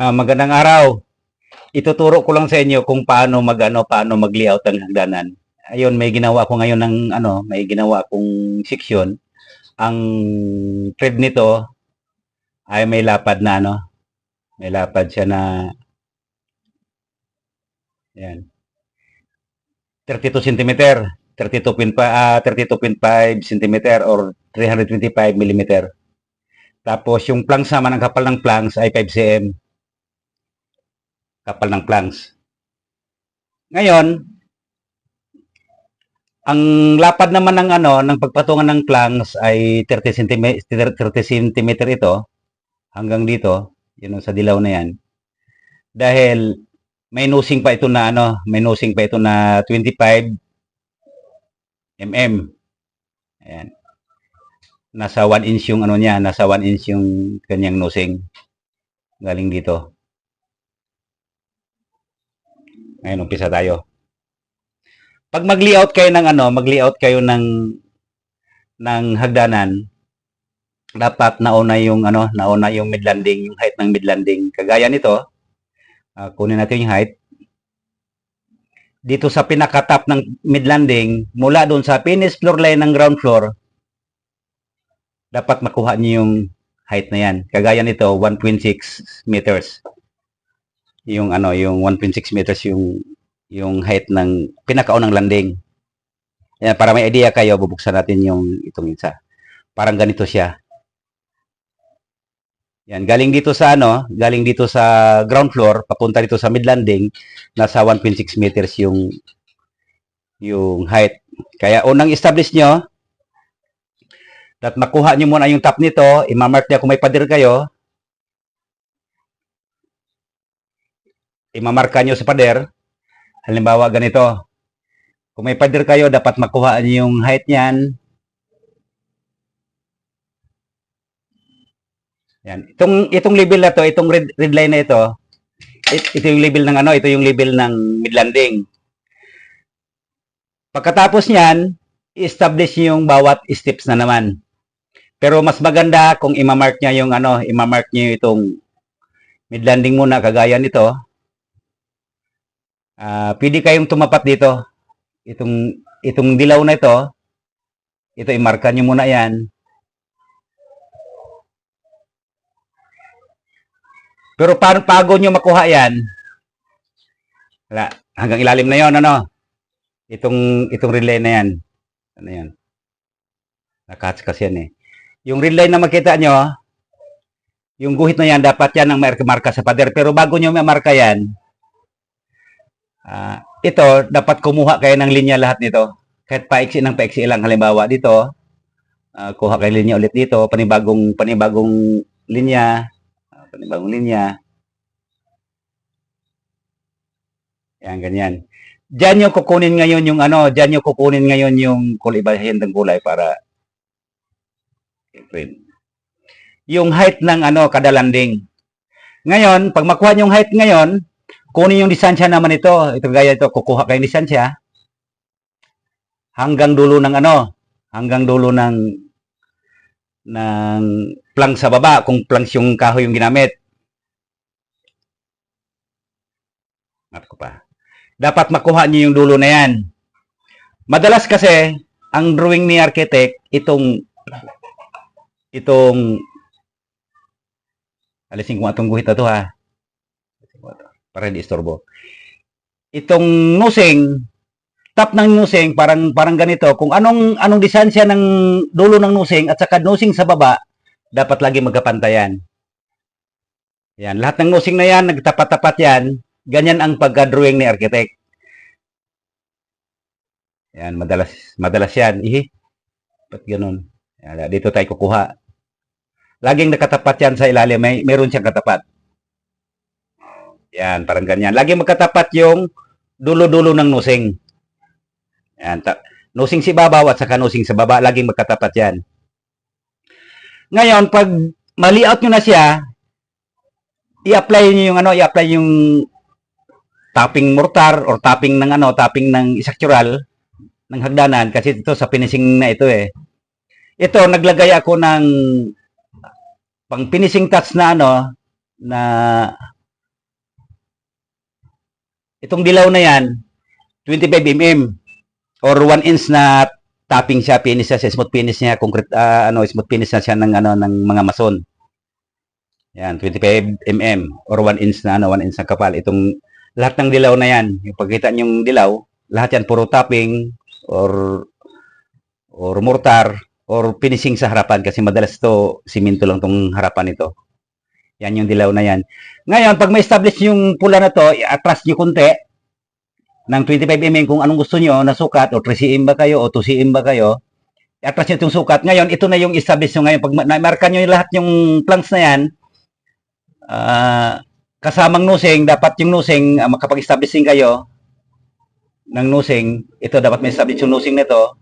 Ah, magandang araw. Ituturo ko lang sa inyo kung paano magano paano mag-layout ang hagdanan. Ayun, may ginawa ko ngayon ng ano, may ginawa akong section. Ang thread nito ay may lapad na ano. May lapad siya na Yan. 32 cm, 32.5 ah 32.5 cm or 325 mm. Tapos yung planks naman, ang kapal ng planks ay 5 cm. Kapal ng planks. Ngayon, ang lapad naman ng ano, ng pagpatungan ng planks ay 30 cm, 30 cm ito hanggang dito, yun sa dilaw na yan. Dahil may nosing pa ito na ano, may nosing pa ito na 25 mm. Ayan nasa 1 inch yung ano niya, nasa 1 inch yung kanyang nosing. Galing dito. Ngayon, umpisa tayo. Pag mag-layout kayo ng ano, mag-layout kayo ng ng hagdanan, dapat nauna yung ano, nauna yung mid landing, yung height ng mid landing. Kagaya nito, uh, kunin natin yung height. Dito sa pinaka-top ng mid landing, mula doon sa finish floor line ng ground floor, dapat makuha niyo yung height na yan. Kagaya nito, 1.6 meters. Yung ano, yung 1.6 meters yung yung height ng pinakaunang landing. Yan, para may idea kayo, bubuksan natin yung itong isa. Parang ganito siya. Yan, galing dito sa ano, galing dito sa ground floor, papunta dito sa mid landing, nasa 1.6 meters yung yung height. Kaya unang establish nyo, at makuha nyo muna yung top nito, imamark niya kung may pader kayo. Imamarka nyo sa pader. Halimbawa, ganito. Kung may pader kayo, dapat makuha nyo yung height niyan. Yan. Itong, itong label na to, itong red, red line na ito, it, ito yung label ng ano, ito yung label ng mid landing. Pagkatapos niyan, i-establish yung bawat steps na naman. Pero mas maganda kung imamark niya yung ano, imamark niya itong mid landing muna kagaya nito. Uh, pwede kayong tumapat dito. Itong itong dilaw na ito, ito imarka niyo muna 'yan. Pero paano pago niyo makuha 'yan? Wala, hanggang ilalim na 'yon ano. Itong itong relay na 'yan. Ano 'yan? Nakats kasi yan eh. Yung line na makita nyo, yung guhit na yan, dapat yan ang marka sa pader. Pero bago nyo marka yan, uh, ito, dapat kumuha kayo ng linya lahat nito. Kahit paiksi ng paiksi lang. Halimbawa, dito, uh, kuha kayo linya ulit dito, panibagong, panibagong linya, uh, panibagong linya. Yan, ganyan. Diyan nyo kukunin ngayon yung ano, diyan nyo kukunin ngayon yung kulibahin ng kulay para April. Yung height ng ano, kada landing. Ngayon, pag makuha yung height ngayon, kunin yung distansya naman ito. Ito gaya ito, kukuha kayong distansya. Hanggang dulo ng ano, hanggang dulo ng ng plank sa baba, kung planks yung kahoy yung ginamit. Map ko pa. Dapat makuha niyo yung dulo na yan. Madalas kasi, ang drawing ni architect, itong itong alisin ko atong guhit na to ha para hindi istorbo. Itong nosing top ng nosing parang parang ganito. Kung anong anong distansya ng dulo ng nosing at saka nosing sa baba dapat lagi magkapantayan. Yan lahat ng nosing na yan nagtapat-tapat yan. Ganyan ang pagka-drawing ni architect. Yan madalas madalas yan. Ihi ba't ganun? Yan, dito tayo kukuha. Laging nakatapat yan sa ilalim. May, meron siyang katapat. Yan, parang ganyan. Laging magkatapat yung dulo-dulo ng nusing. Yan, nusing si babaw at saka nusing sa baba. Laging magkatapat yan. Ngayon, pag mali-out nyo na siya, i-apply nyo yung ano, i-apply yung topping mortar or topping ng ano, topping ng structural ng hagdanan kasi ito sa finishing na ito eh. Ito, naglagay ako ng pang finishing touch na ano na itong dilaw na yan, 25 mm or 1 inch na topping siya, finish siya, smooth finish niya, concrete, ah, ano, smooth finish na siya ng, ano, ng mga mason. Yan, 25 mm or 1 inch na, ano, 1 inch na kapal. Itong, lahat ng dilaw na yan, yung pagkita niyong dilaw, lahat yan puro topping or or mortar or finishing sa harapan kasi madalas to simento lang tong harapan nito. Yan yung dilaw na yan. Ngayon, pag ma-establish yung pula na to, i-atras nyo konti ng 25 mm kung anong gusto nyo na sukat o 3 cm ba kayo o 2 cm ba kayo. I-atras nyo itong sukat. Ngayon, ito na yung establish nyo ngayon. Pag ma- na-marka nyo lahat yung planks na yan, ah, kasamang nosing, dapat yung nosing, uh, makapag-establish din kayo ng nosing, ito dapat may establish yung nosing nito.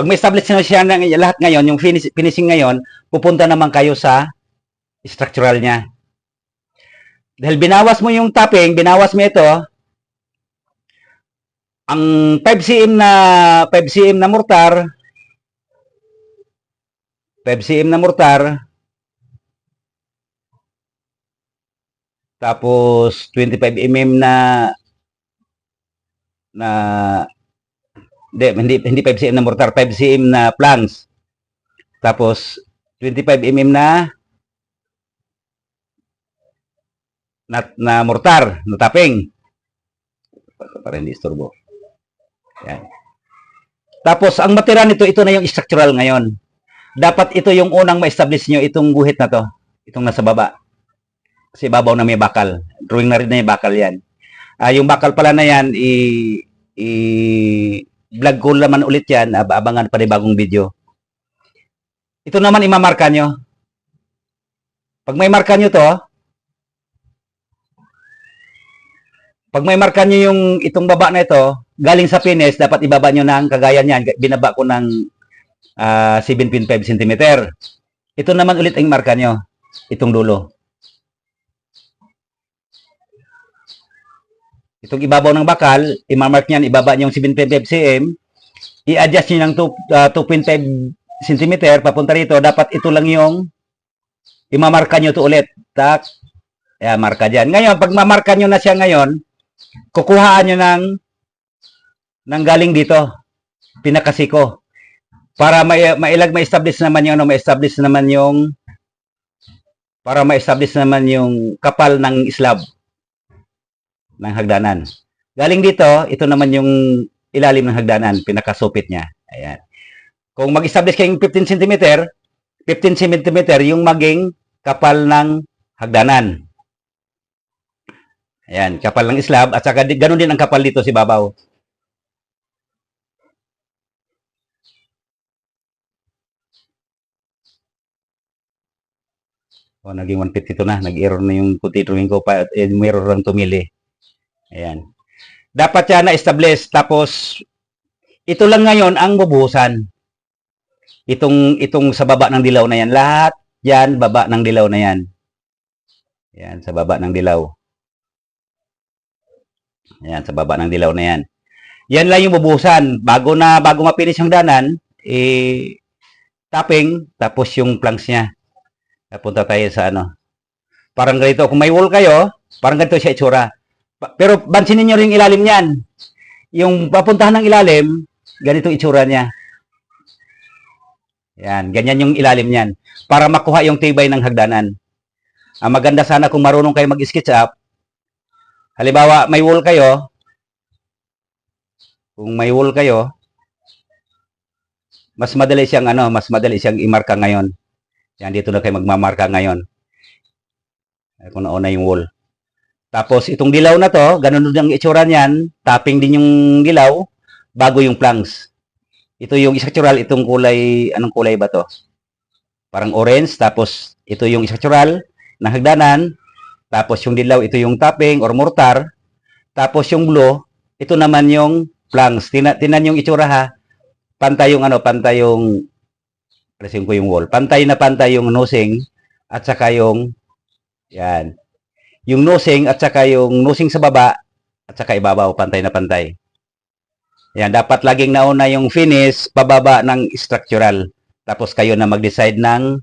Pag may establish na siya ng lahat ngayon, yung finish, finishing ngayon, pupunta naman kayo sa structural niya. Dahil binawas mo yung topping, binawas mo ito, ang 5 cm na 5 cm na mortar 5 cm na mortar tapos 25 mm na na hindi, hindi, hindi 5 cm na mortar, 5 cm na planks. Tapos, 25 mm na na, na mortar, na tapping. Para hindi istorbo. Yan. Tapos, ang matira nito, ito na yung structural ngayon. Dapat ito yung unang ma-establish nyo, itong guhit na to. Itong nasa baba. Kasi babaw na may bakal. Drawing na rin na may bakal yan. Ah, yung bakal pala na yan, i, i vlog ko naman ulit yan, ab- abangan pa rin bagong video. Ito naman imamarka nyo. Pag may marka nyo to, pag may marka nyo yung itong baba na ito, galing sa finish, dapat ibaba nyo ng kagaya niyan. Binaba ko ng ah, 7.5 cm. Ito naman ulit ang marka nyo. Itong dulo. Itong ibabaw ng bakal, imamark niyan, ibaba niyo yung 7.5 cm, i-adjust niyo ng 2, ah, 2.5 cm papunta rito, dapat ito lang yung imamarka niyo to ulit. Tak, Ayan, marka dyan. Ngayon, pag mamarka nyo na siya ngayon, kukuhaan nyo ng, ng galing dito, pinakasiko. Para may, mailag ma-establish naman yung, ano, ma-establish naman yung, para ma-establish naman yung kapal ng slab ng hagdanan. Galing dito, ito naman yung ilalim ng hagdanan, pinakasupit niya. Ayan. Kung mag-establish kayong 15 cm, 15 cm yung maging kapal ng hagdanan. Ayan, kapal ng slab at saka ganun din ang kapal dito si babaw. O, naging 152 na. Nag-error na yung puti drawing ko pa. Eh, error lang tumili. Ayan. Dapat yan na-establish. Tapos, ito lang ngayon ang bubuhusan. Itong, itong sa baba ng dilaw na yan. Lahat yan, baba ng dilaw na yan. Yan, sa baba ng dilaw. Yan, sa baba ng dilaw na yan. Yan lang yung bubuhusan. Bago na, bago mapinis yung danan, eh, tapping, tapos yung planks niya. Napunta tayo sa ano. Parang ganito, kung may wall kayo, parang ganito siya itsura. Pero bansinin nyo rin ilalim niyan. Yung papuntahan ng ilalim, ganito itsura niya. Yan, ganyan yung ilalim niyan. Para makuha yung tibay ng hagdanan. Ang maganda sana kung marunong kayo mag-sketch up. Halimbawa, may wall kayo. Kung may wall kayo, mas madali siyang ano, mas madali siyang imarka ngayon. Yan, dito na kayo magmamarka ngayon. Ay, Kung nauna yung wall. Tapos, itong dilaw na to, ganun din ang itsura niyan. Tapping din yung dilaw, bago yung planks. Ito yung structural, itong kulay, anong kulay ba to? Parang orange, tapos ito yung structural na hagdanan, tapos yung dilaw, ito yung tapping or mortar, tapos yung blue, ito naman yung planks. Tina, tinan yung itsura ha, pantay yung ano, pantay yung Pressing ko yung wall. Pantay na pantay yung nosing at saka yung yan. Yung nosing at saka yung nosing sa baba at saka ibabaw pantay na pantay. Yan, dapat laging nauna yung finish pababa ng structural. Tapos kayo na mag-decide ng